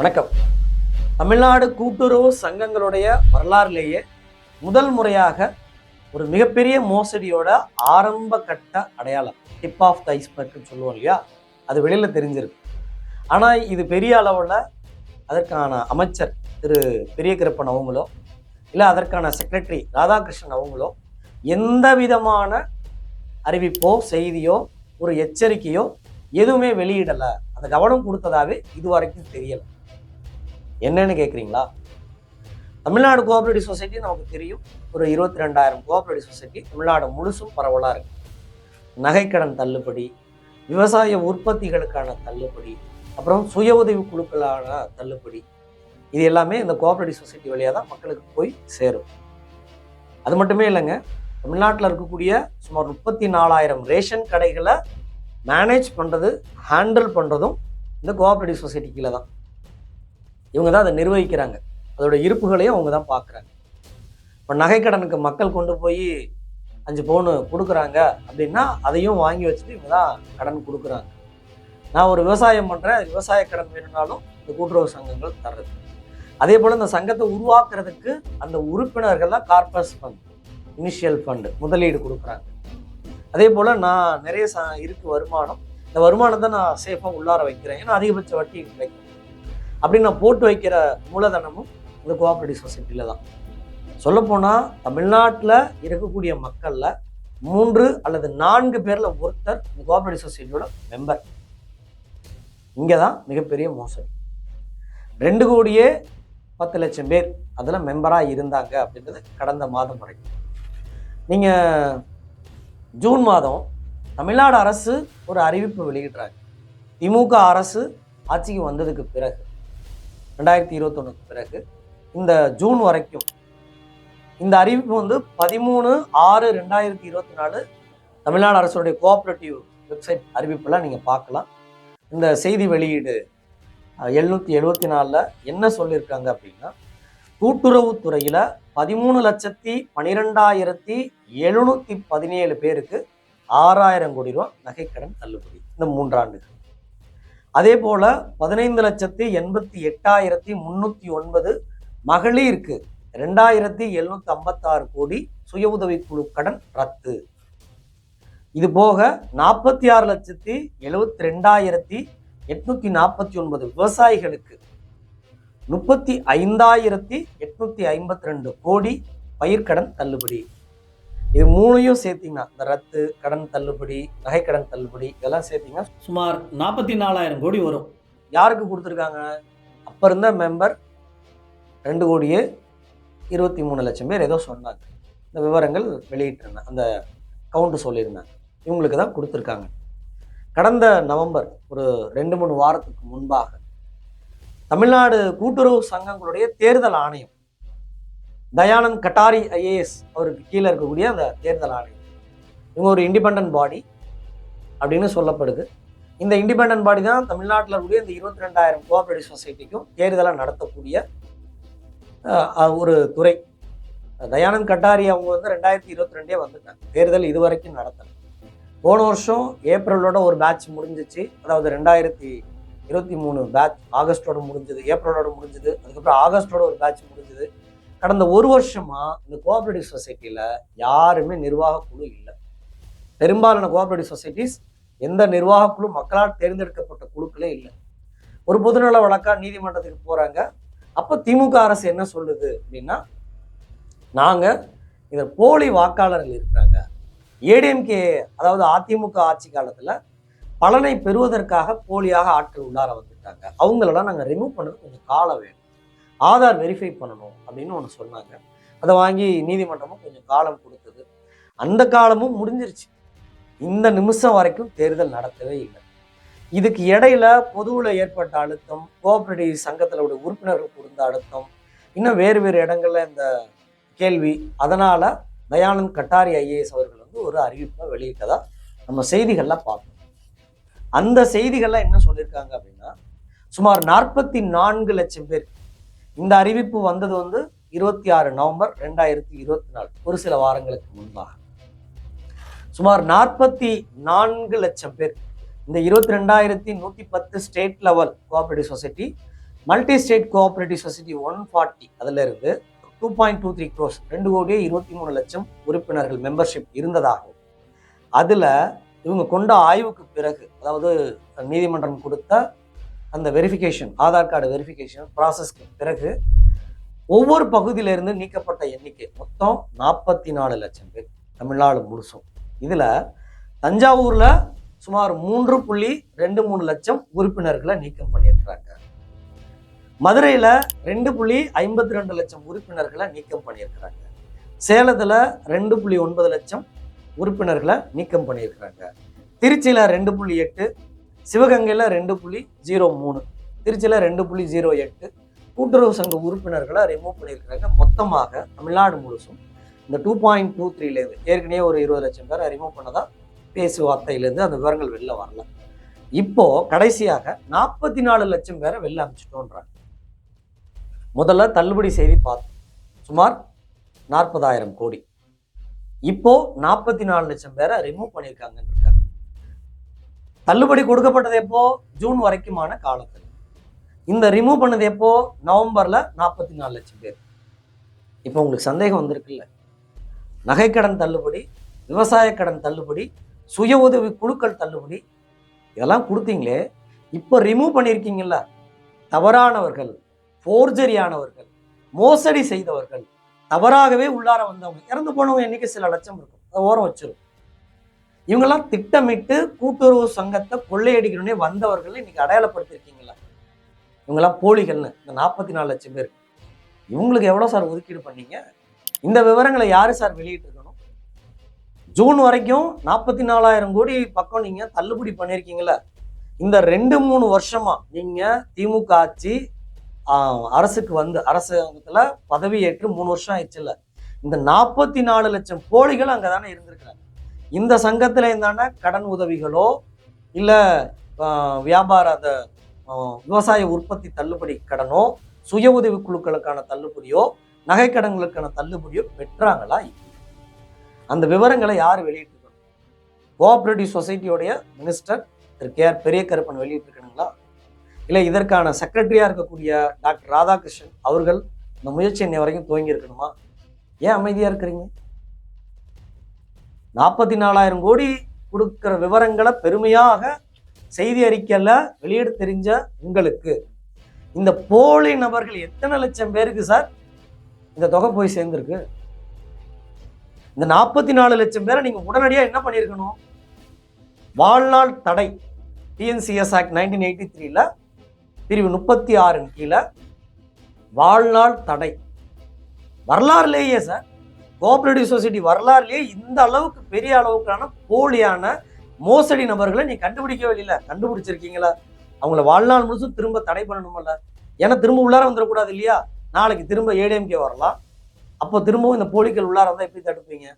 வணக்கம். தமிழ்நாடு கூட்டுறவு சங்கங்களுடைய வரலாறுலேயே முதல் முறையாக ஒரு மிகப்பெரிய மோசடியோட ஆரம்ப கட்ட அடையாளம் டிப் ஆஃப் த ஐஸ்பர்க்னு சொல்லுவோம் இல்லையா? அது வெளியில் தெரிஞ்சிருக்கு. ஆனால் இது பெரிய அளவில் அதற்கான அமைச்சர் திரு பெரிய கிருப்பன் அவங்களோ இல்லை அதற்கான செக்ரட்டரி ராதாகிருஷ்ணன் அவங்களோ எந்த விதமான அறிவிப்போ செய்தியோ ஒரு எச்சரிக்கையோ எதுவுமே வெளியிடலை. அந்த கவனம் கொடுத்ததாவே இது வரைக்கும் தெரியலை. என்னன்னு கேட்குறீங்களா தமிழ்நாடு கோஆபரேட்டிவ் சொசைட்டி நமக்கு தெரியும். ஒரு இருபத்தி ரெண்டாயிரம் கோஆபரேட்டிவ் சொசைட்டி தமிழ்நாடு முழுசும் பரவலாக இருக்கு. நகைக்கடன் தள்ளுபடி விவசாய உற்பத்திகளுக்கான தள்ளுபடி அப்புறம் சுய உதவி குழுக்களான தள்ளுபடி. இது எல்லாமே இந்த கோஆபரேட்டிவ் சொசைட்டி வழியாக தான் மக்களுக்கு போய் சேரும். அது மட்டுமே இல்லைங்க தமிழ்நாட்டில் இருக்கக்கூடிய சுமார் முப்பத்தி நாலாயிரம் ரேஷன் கடைகளை மேனேஜ் பண்ணுறது ஹேண்டில் பண்ணுறதும் இந்த கோஆபரேட்டிவ் சொசைட்டி கீழே தான். இவங்க தான் அதை நிர்வகிக்கிறாங்க. அதோட இருப்புகளையும் அவங்க தான் பார்க்குறாங்க. இப்போ நகைக்கடனுக்கு மக்கள் கொண்டு போய் அஞ்சு பவுனு கொடுக்குறாங்க அப்படின்னா அதையும் வாங்கி வச்சுட்டு இவங்க தான் கடன் கொடுக்குறாங்க. நான் ஒரு விவசாயம் பண்ணுறேன் விவசாய கடன் வேணும்னாலும் இந்த கூட்டுறவு சங்கங்கள் தர்றது. அதே போல் இந்த சங்கத்தை உருவாக்குறதுக்கு அந்த உறுப்பினர்கள்லாம் கார்பஸ் ஃபண்ட் இனிஷியல் ஃபண்டு முதலீடு கொடுக்குறாங்க. அதே போல் நான் நிறைய ச இருக்கு வருமானம். இந்த வருமானத்தை நான் சேஃபாக உள்ளார வைக்கிறேன். ஏன்னா அதிகபட்ச வட்டி கிடைக்கும் அப்படி நான் போட்டு வைக்கிற மூலதனமும் இந்த கோஆப்ரேட்டிவ் சொசைட்டியில் தான். சொல்லப்போனால் தமிழ்நாட்டில் இருக்கக்கூடிய மக்களில் மூன்று அல்லது நான்கு பேரில் ஒருத்தர் இந்த கோஆப்ரேட்டிவ் சொசைட்டியோட மெம்பர் இங்கே தான் மிகப்பெரிய மோசடி. ரெண்டு கோடியே பத்து லட்சம் பேர் அதில் மெம்பராக இருந்தாங்க அப்படின்றது கடந்த மாதம் வரைக்கும் நீங்கள் ஜூன் மாதம் தமிழ்நாடு அரசு ஒரு அறிவிப்பு வெளியிடுறாங்க. திமுக அரசு ஆட்சிக்கு வந்ததுக்கு பிறகு. ரெண்டாயிரத்தி இருபத்தொன்னுக்கு பிறகு இந்த ஜூன் வரைக்கும் இந்த அறிவிப்பு வந்து பதிமூணு ஆறு ரெண்டாயிரத்தி இருபத்தி நாலு தமிழ்நாடு அரசுடைய கோஆப்ரேட்டிவ் வெப்சைட் அறிவிப்பெல்லாம் நீங்கள் பார்க்கலாம். இந்த செய்தி வெளியீடு எழுநூற்றி எழுபத்தி நாலில் என்ன சொல்லியிருக்காங்க அப்படின்னா கூட்டுறவுத்துறையில் பதிமூணு லட்சத்தி பனிரெண்டாயிரத்தி எழுநூற்றி பதினேழு பேருக்கு ஆறாயிரம் கோடி ரூபா நகைக்கடன் தள்ளுபடி இந்த மூன்றாண்டுகள். அதே போல் பதினைந்து லட்சத்தி எண்பத்தி எட்டாயிரத்தி முந்நூற்றி ஒன்பது மகளிருக்கு ரெண்டாயிரத்தி எழுநூற்றி ஐம்பத்தாறு கோடி சுய உதவிக்குழு குழு கடன் ரத்து. இது போக நாற்பத்தி ஆறு லட்சத்தி எழுபத்தி ரெண்டாயிரத்தி எட்நூத்தி நாற்பத்தி ஒன்பது விவசாயிகளுக்கு முப்பத்தி ஐந்தாயிரத்தி எட்நூத்தி ஐம்பத்தி ரெண்டு கோடி பயிர்க்கடன் தள்ளுபடி. இது மூணையும் சேர்த்தீங்கன்னா இந்த ரத்து கடன் தள்ளுபடி நகைக்கடன் தள்ளுபடி இதெல்லாம் சேர்த்தீங்கன்னா சுமார் நாற்பத்தி நாலாயிரம் கோடி வரும். யாருக்கு கொடுத்துருக்காங்க? அப்போ இருந்த மெம்பர் ரெண்டு கோடியே இருபத்தி மூணு லட்சம் பேர் ஏதோ சொன்னாங்க. இந்த விவரங்கள் வெளியிட்டிருந்தேன். அந்த கவுண்ட்டு சொல்லியிருந்தாங்க இவங்களுக்கு தான் கொடுத்துருக்காங்க. கடந்த நவம்பர் ஒரு ரெண்டு மூணு வாரத்துக்கு முன்பாக தமிழ்நாடு கூட்டுறவு சங்கங்களுடைய தேர்தல் ஆணையம் தயானந்த் கட்டாரி ஐஏஎஸ் அவருக்கு கீழே இருக்கக்கூடிய அந்த தேர்தல் ஆணையம். இவங்க ஒரு இண்டிபெண்ட் பாடி அப்படின்னு சொல்லப்படுது. இந்த இண்டிபெண்ட் பாடி தான் தமிழ்நாட்டில் இருக்கக்கூடிய இந்த இருபத்தி ரெண்டாயிரம் கோஆபரேட்டிவ் சொசைட்டிக்கும் தேர்தலை நடத்தக்கூடிய ஒரு துறை. தயானந்த் கட்டாரி அவங்க வந்து ரெண்டாயிரத்தி இருபத்தி ரெண்டே வந்துட்டாங்க. தேர்தல் இது வரைக்கும் நடத்தலை. போன வருஷம் ஏப்ரலோட ஒரு பேட்ச் முடிஞ்சிச்சு. அதாவது ரெண்டாயிரத்தி இருபத்தி மூணு பேட்ச் ஆகஸ்டோட முடிஞ்சது ஏப்ரலோட முடிஞ்சது அதுக்கப்புறம் ஆகஸ்டோட ஒரு பேட்ச் முடிஞ்சது. கடந்த ஒரு வருஷமா இந்த கோஆபரேட்டிவ் சொசைட்டியில் யாருமே நிர்வாக குழு இல்லை. பெரும்பாலான கோஆபரேட்டிவ் சொசைட்டிஸ் எந்த நிர்வாக குழு மக்களால் தேர்ந்தெடுக்கப்பட்ட குழுக்களே இல்லை. ஒரு பொதுநல வழக்கா நீதிமன்றத்துக்கு போறாங்க. அப்போ திமுக அரசு என்ன சொல்லுது அப்படின்னா நாங்க இதில் போலி வாக்காளர்கள் இருக்கிறாங்க. ஏடிஎம்கே அதாவது அதிமுக ஆட்சி காலத்துல பலனை பெறுவதற்காக போலியாக ஆட்கள் உள்ளார வந்துட்டாங்க. அவங்களெல்லாம் நாங்கள் ரிமூவ் பண்ணுறது கொஞ்சம் காலம் வேணும் ஆதார் வெரிஃபை பண்ணணும் அப்படின்னு ஒன்று சொன்னாங்க. அதை வாங்கி நீதிமன்றமும் கொஞ்சம் காலம் கொடுத்தது. அந்த காலமும் முடிஞ்சிருச்சு. இந்த நிமிஷம் வரைக்கும் தேர்தல் நடத்தவே இல்லை. இதுக்கு இடையில பொதுவில் ஏற்பட்ட அழுத்தம் கோஆபரேட்டிவ் சங்கத்தில் உள்ள உறுப்பினர்கள் கொடுத்த அழுத்தம் இன்னும் வேறு வேறு இடங்களில் இந்த கேள்வி. அதனால் தயானந்த் கட்டாரி ஐஏஎஸ் அவர்கள் வந்து ஒரு அறிவிப்பை வெளியிட்டதா நம்ம செய்திகளில் பார்த்தோம் அந்த செய்திகள்லாம் என்ன சொல்லியிருக்காங்க அப்படின்னா சுமார் நாற்பத்தி நான்கு லட்சம் பேர் இந்த அறிவிப்பு வந்தது வந்து இருபத்தி ஆறு நவம்பர் ரெண்டாயிரத்தி இருபத்தி நாலு ஒரு சில வாரங்களுக்கு முன்பாக. சுமார் நாற்பத்தி நான்கு லட்சம் பேர் இந்த இருபத்தி ரெண்டாயிரத்தி நூற்றி பத்து state level cooperative society multi state cooperative society one forty அதில் இருந்து two point two three crores ரெண்டு கோடியே இருபத்தி மூணு லட்சம் உறுப்பினர்கள் மெம்பர்ஷிப் இருந்ததாகவும் அதில் இவங்க கொண்ட ஆய்வுக்கு பிறகு அதாவது நீதிமன்றம் கொடுத்த அந்த வெரிஃபிகேஷன் ஆதார் கார்டு வெரிஃபிகேஷன் ப்ராசஸ்க்கு பிறகு ஒவ்வொரு பகுதியிலிருந்து நீக்கப்பட்ட எண்ணிக்கை மொத்தம் நாற்பத்தி நாலு லட்சம் பேர். தமிழ்நாடு முழுசும். இதில் தஞ்சாவூரில் சுமார் மூன்று புள்ளி ரெண்டு மூணு லட்சம் உறுப்பினர்களை நீக்கம் பண்ணியிருக்கிறாங்க. மதுரையில் ரெண்டு புள்ளி ஐம்பத்தி ரெண்டு லட்சம் உறுப்பினர்களை நீக்கம் பண்ணியிருக்கிறாங்க. சேலத்தில் ரெண்டு புள்ளி ஒன்பது லட்சம் உறுப்பினர்களை நீக்கம் பண்ணியிருக்கிறாங்க. திருச்சியில் ரெண்டு புள்ளி எட்டு சிவகங்கையில் ரெண்டு புள்ளி ஜீரோ மூணு திருச்சியில் ரெண்டு புள்ளி ஜீரோ எட்டு கூட்டுறவு சங்க உறுப்பினர்களை ரிமூவ் பண்ணியிருக்கிறாங்க. மொத்தமாக தமிழ்நாடு முழுசும் இந்த டூ பாயிண்ட் டூ த்ரீலேருந்து ஏற்கனவே ஒரு இருபது லட்சம் பேரை ரிமூவ் பண்ணதா பேச்சுவார்த்தையிலேருந்து அந்த விவரங்கள் வெளில வரல. இப்போ கடைசியாக நாற்பத்தி நாலு லட்சம் பேரை வெளில அமைச்சிட்டோன்றாங்க. முதல்ல தள்ளுபடி செய்தி பார்த்தோம். சுமார் நாற்பதாயிரம் கோடி. இப்போது நாற்பத்தி நாலு லட்சம் பேரை ரிமூவ் பண்ணியிருக்காங்கன்ற தள்ளுபடி கொடுக்கப்பட்டது எப்போ? ஜூன் வரைக்குமான காலத்தில். இந்த ரிமூவ் பண்ணது எப்போ? நவம்பரில் நாற்பத்தி நாலு லட்சம் பேர். இப்போ உங்களுக்கு சந்தேகம் வந்திருக்குல்ல. நகைக்கடன் தள்ளுபடி விவசாய கடன் தள்ளுபடி சுய உதவி குழுக்கள் தள்ளுபடி இதெல்லாம் கொடுத்தீங்களே. இப்போ ரிமூவ் பண்ணியிருக்கீங்கல்ல. தவறானவர்கள் ஃபோர்ஜரியானவர்கள் மோசடி செய்தவர்கள் தவறாகவே உள்ளார வந்தவங்க இறந்து போனவங்க எண்ணிக்கை சில லட்சம் இருக்கும். அதை ஓரம் வச்சிரும். இவங்கெல்லாம் திட்டமிட்டு கூட்டுறவு சங்கத்தை கொள்ளையடிக்கணும்னே வந்தவர்கள் இன்னைக்கு அடையாளப்படுத்திருக்கீங்களா இவங்கெல்லாம் போலிகள்னு இந்த நாற்பத்தி நாலு லட்சம் பேர். இவங்களுக்கு எவ்வளோ சார் ஒதுக்கீடு பண்ணீங்க? இந்த விவரங்களை யார் சார் வெளியிட்டிருக்கணும்? ஜூன் வரைக்கும் நாற்பத்தி நாலாயிரம் கோடி பக்கம் நீங்கள் தள்ளுபடி பண்ணியிருக்கீங்களா இந்த ரெண்டு மூணு வருஷமா நீங்கள் திமுக ஆட்சி அரசுக்கு வந்து அரசாங்கத்தில் பதவி ஏற்று மூணு வருஷம் ஆயிடுச்சுல்ல. இந்த நாற்பத்தி நாலு லட்சம் போலிகள் அங்கே தானே இருந்திருக்கிறாங்க. இந்த சங்கத்தில் இருந்தான கடன் உதவிகளோ இல்லை வியாபார அந்த விவசாய உற்பத்தி தள்ளுபடி கடனோ சுய உதவி குழுக்களுக்கான தள்ளுபடியோ நகைக்கடன்களுக்கான தள்ளுபடியோ பெற்றாங்களா அந்த விவரங்களை யார் வெளியிட்டிருக்கணும் cooperative சொசைட்டியோடைய minister Thiru K R Periyakaruppan வெளியிட்டிருக்கணுங்களா இல்லை இதற்கான செக்ரட்டரியாக இருக்கக்கூடிய டாக்டர் ராதாகிருஷ்ணன் அவர்கள் இந்த முயற்சி இன்னை வரைக்கும் துவங்கி இருக்கணுமா ஏன் அமைதியாக இருக்கிறீங்க? நாற்பத்தி நாலாயிரம் கோடி கொடுக்குற விவரங்களை பெருமையாக செய்தி அறிக்கையில் வெளியிட தெரிஞ்ச உங்களுக்கு. இந்த போலி நபர்கள் எத்தனை லட்சம் பேருக்கு சார் இந்த தொகை போய் சேர்ந்துருக்கு? இந்த நாற்பத்தி நாலு லட்சம் பேரை நீங்கள் உடனடியாக என்ன பண்ணியிருக்கணும்? வாழ்நாள் தடை டிஎன்சிஎஸ் ஆக்ட் நைன்டீன் எயிட்டி த்ரீல பிரிவு முப்பத்தி ஆறின் கீழே வாழ்நாள் தடை. வரலாறுலேயே சார் கோஆபரேட்டிவ் சொசைட்டி வரலாறுலேயே இந்த அளவுக்கு பெரிய அளவுக்கான போலியான மோசடி நபர்களை நீ கண்டுபிடிக்கவே இல்லை. கண்டுபிடிச்சிருக்கீங்களா? அவங்கள வாழ்நாள் முழுசும் திரும்ப தடை பண்ணணுமல்ல. ஏன்னா திரும்ப உள்ளார வந்துடக்கூடாது இல்லையா? நாளைக்கு திரும்ப ஏடிஎம்கே வரலாம். அப்போ திரும்பவும் இந்த போலிகள் உள்ளார வந்தால் எப்படி தடுப்பீங்க?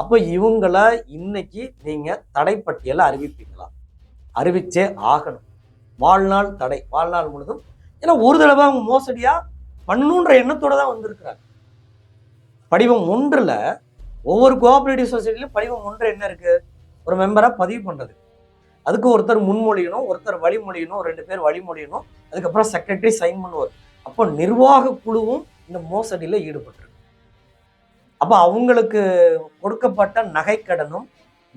அப்போ இவங்களை இன்னைக்கு நீங்கள் தடைப்பட்டியலை அறிவிப்பீங்களா? அறிவிச்சே ஆகணும். வாழ்நாள் தடை வாழ்நாள் முழுதும். ஏன்னா ஒரு தடவை அவங்க மோசடியாக பண்ணணுன்ற எண்ணத்தோடு தான் வந்திருக்கிறாங்க. படிவம் ஒன்றில் ஒவ்வொரு கோஆபரேட்டிவ் சொசைட்டிலையும் படிவம் ஒன்று என்ன இருக்குது ஒரு மெம்பராக பதிவு பண்ணுறது அதுக்கு ஒருத்தர் முன்மொழியணும் ஒருத்தர் வழிமொழியணும் ரெண்டு பேர் வழிமொழியணும் அதுக்கப்புறம் செக்ரட்டரி சைன் பண்ணுவார். அப்போ நிர்வாக குழுவும் இந்த மோசடியில் ஈடுபட்டிருக்கு. அப்போ அவங்களுக்கு கொடுக்கப்பட்ட நகைக்கடனும்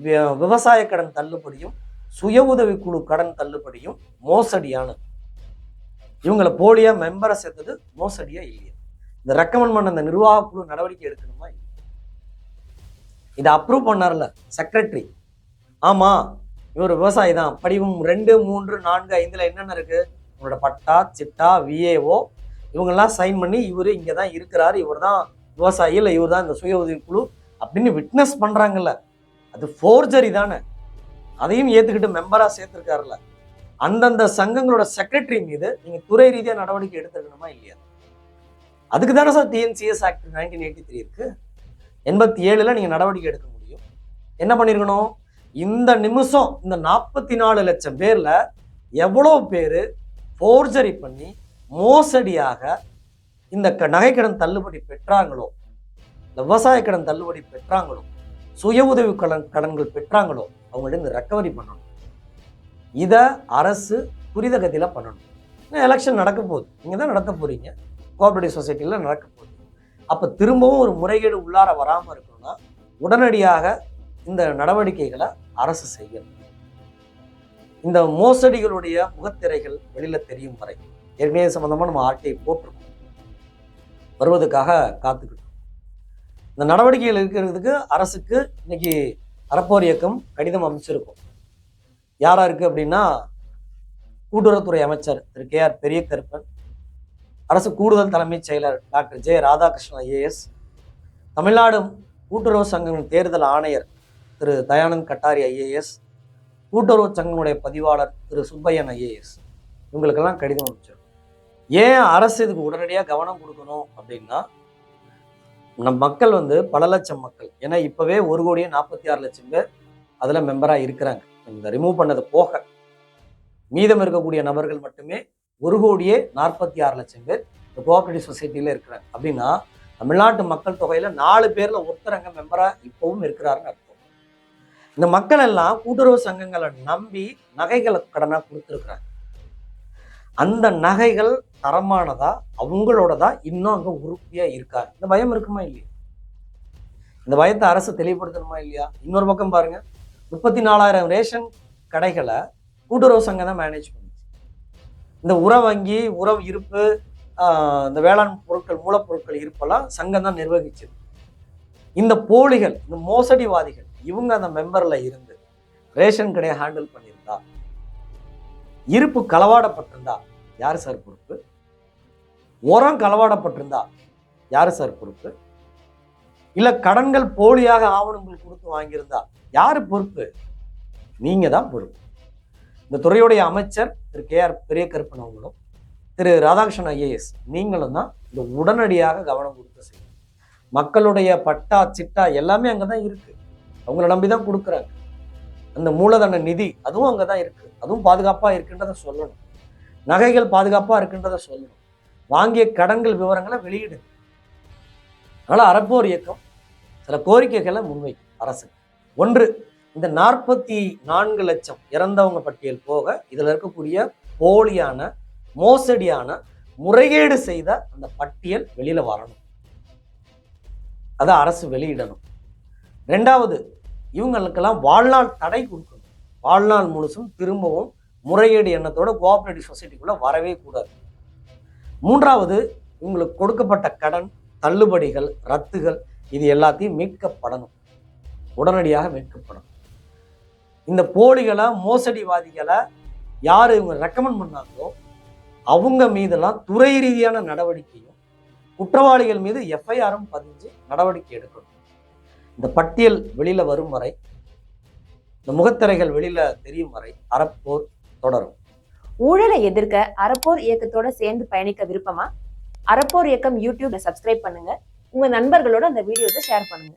வி- விவசாய கடன் தள்ளுபடியும் சுய உதவி குழு கடன் தள்ளுபடியும் மோசடியானது. இவங்களை போலியாக மெம்பரை சேர்த்தது மோசடியாக இல்லையா? இந்த ரெக்கமெண்ட் பண்ண அந்த நிர்வாக குழு நடவடிக்கை எடுக்கணுமா? இதை அப்ரூவ் பண்ணார்ல செக்ரட்டரி ஆமா இவர் விவசாயி தான். படிவம் ரெண்டு மூன்று நான்கு ஐந்துல என்னென்ன இருக்கு? உங்களோட பட்டா சிட்டா விஏஓ இவங்கெல்லாம் சைன் பண்ணி இவர் இங்கே தான் இருக்கிறார். இவர் தான் விவசாயி இல்லை இவர் தான் இந்த சுய உதவி குழு அப்படின்னு விட்னஸ் பண்ணுறாங்கல்ல அது ஃபோர்ஜரி தானே. அதையும் ஏற்றுக்கிட்டு மெம்பராக சேர்த்துருக்காருல்ல. அந்தந்த சங்கங்களோட செக்ரட்டரி மீது நீங்கள் துறை ரீதியாக நடவடிக்கை எடுத்துக்கணுமா இல்லையா? அதுக்கு தானே sir TNCS act nineteen eighty three இருக்கு. எண்பத்தி ஏழில் நீங்கள் நடவடிக்கை எடுக்க முடியும். என்ன பண்ணியிருக்கணும் இந்த நிமிஷம் இந்த நாற்பத்தி நாலு லட்சம் பேரில் எவ்வளோ பேர் ஃபோர்ஜரி பண்ணி மோசடியாக இந்த க- நகைக்கடன் தள்ளுபடி பெற்றாங்களோ இந்த விவசாய கடன் தள்ளுபடி பெற்றாங்களோ சுய உதவி கடன் கடன்கள் பெற்றாங்களோ அவங்கள்ட்ட இந்த ரெக்கவரி பண்ணணும். இதை அரசு துரிதகதியில் பண்ணணும். எலெக்ஷன் நடக்க போகுது. நீங்கள் தான் நடத்த போகிறீங்க கோஆபரேட்டிவ் சொசைட்டியில் நடக்க போகுது. அப்போ திரும்பவும் ஒரு முறைகேடு உள்ளார வராமல் இருக்கணும்னா உடனடியாக இந்த நடவடிக்கைகளை அரசு செய்யணும். இந்த மோசடிகளுடைய முகத்திரைகள் வெளியில் தெரியும் வரை ஏற்கனவே சம்மந்தமாக நம்ம ஆட்டை போட்டிருக்கோம். வருவதற்காக காத்துக்கிட்டோம். இந்த நடவடிக்கைகள் இருக்கிறதுக்கு அரசுக்கு இன்னைக்கு அறப்போர் இயக்கம் கடிதம் அமைச்சிருக்கும் யாராக இருக்குது அப்படின்னா கூட்டுறவுத்துறை அமைச்சர் திரு கே ஆர் பெரிய கருப்பன் அரசு கூடுதல் தலைமைச் செயலர் doctor J Radhakrishnan IAS. Tamil Nadu கூட்டுறவு சங்கங்களின் தேர்தல் ஆணையர் திரு தயானந்த் கட்டாரி ஐஏஎஸ். கூட்டுறவு சங்கங்களுடைய பதிவாளர் திரு சுப்பையன் ஐஏஎஸ். இவங்களுக்கெல்லாம் கடிதம் அனுப்பிச்சிடும் ஏன் அரசு இதுக்கு உடனடியாக கவனம் கொடுக்கணும் அப்படின்னா நம் மக்கள் வந்து பல லட்சம் மக்கள். ஏன்னா இப்போவே ஒரு கோடியே நாற்பத்தி ஆறு லட்சம் பேர் அதில் மெம்பராக இருக்கிறாங்க. இந்த ரிமூவ் பண்ணது போக மீதம் இருக்கக்கூடிய நபர்கள் மட்டுமே ஒரு கோடியே நாற்பத்தி ஆறு லட்சம் பேர் இந்த கோஆபரேட்டிவ் சொசைட்டியில் இருக்கிறாங்க. அப்படின்னா தமிழ்நாட்டு மக்கள் தொகையில் நாலு பேரில் ஒருத்தர் அங்கே மெம்பராக இப்போவும் இருக்கிறாருன்னு அர்த்தம். இந்த மக்கள் எல்லாம் கூட்டுறவு சங்கங்களை நம்பி நகைகளை கடனாக கொடுத்துருக்குறாங்க. அந்த நகைகள் தரமானதா தான் இன்னும் அங்கே உறுப்பியாக இருக்கா இந்த பயம் இருக்குமா இல்லையா? இந்த பயத்தை அரசு தெளிவுபடுத்தணுமா இல்லையா? இன்னொரு பக்கம் பாருங்க. முப்பத்தி நாலாயிரம் ரேஷன் கடைகளை கூட்டுறவு சங்கம் தான் மேனேஜ் பண்ணும் இந்த உர வங்கி உரம் இருப்பு இந்த வேளாண் பொருட்கள் மூலப்பொருட்கள் இருப்பெல்லாம் சங்கம் தான் நிர்வகிச்சது. இந்த போலிகள் இந்த மோசடிவாதிகள் இவங்க அந்த மெம்பரில் இருந்து ரேஷன் கடையை ஹேண்டில் பண்ணியிருந்தா இருப்பு களவாடப்பட்டிருந்தா யார் சார் பொறுப்பு? உரம் களவாடப்பட்டிருந்தா யார் சார் பொறுப்பு? இல்லை கடன்கள் போலியாக ஆவணங்கள் கொடுத்து வாங்கியிருந்தா யார் பொறுப்பு? நீங்கள் தான் பொறுப்பு. இந்த துறையுடைய அமைச்சர் திரு கே ஆர் பெரியகருப்பன் அவங்களும் திரு ராதாகிருஷ்ணன் ஐஏஎஸ் நீங்களும் தான் இந்த உடனடியாக கவனம் கொடுத்து செய்யணும். மக்களுடைய பட்டா சிட்டா எல்லாமே அங்கே தான் இருக்குது அவங்கள நம்பி தான் கொடுக்குறாங்க. அந்த மூலதன நிதி அதுவும் அங்கே தான் இருக்குது அதுவும் பாதுகாப்பாக இருக்குன்றதை சொல்லணும். நகைகள் பாதுகாப்பாக இருக்குன்றதை சொல்லணும். வாங்கிய கடன்கள் விவரங்களை வெளியிடு. அதனால் அறப்போர் இயக்கம் சில கோரிக்கைகளை முன்வைக்கும் அரசு. ஒன்று இந்த நாற்பத்தி நான்கு லட்சம் இறந்தவங்க பட்டியல் போக இதில் இருக்கக்கூடிய போலியான மோசடியான முறைகேடு செய்த அந்த பட்டியல் வெளியில் வரணும். அதை அரசு வெளியிடணும். ரெண்டாவது இவங்களுக்கெல்லாம் வாழ்நாள் தடை கொடுக்கணும். வாழ்நாள் முழுசும் திரும்பவும் முறைகேடு எண்ணத்தோட கோஆபரேட்டிவ் சொசைட்டிக்குள்ளே வரவே கூடாது. மூன்றாவது இவங்களுக்கு கொடுக்கப்பட்ட கடன் தள்ளுபடிகள் ரத்துகள் இது எல்லாத்தையும் மீட்கப்படணும். உடனடியாக மீட்கப்படணும். இந்த போலிகளை மோசடிவாதிகளை யார் இவங்க ரெக்கமெண்ட் பண்ணாங்களோ அவங்க மீதெல்லாம் துறை ரீதியான நடவடிக்கையும் குற்றவாளிகள் மீது எஃப்ஐஆரும் பதிஞ்சு நடவடிக்கை எடுக்கணும். இந்த பட்டியல் வெளியில் வரும் வரை இந்த முகத்திரைகள் வெளியில் தெரியும் வரை அறப்போர் தொடரும். ஊழலை எதிர்க்க அறப்போர் இயக்கத்தோட சேர்ந்து பயணிக்க விருப்பமா? அறப்போர் இயக்கம் யூடியூப்ல சப்ஸ்கிரைப் பண்ணுங்க. உங்க நண்பர்களோட அந்த வீடியோஸை ஷேர் பண்ணுங்க.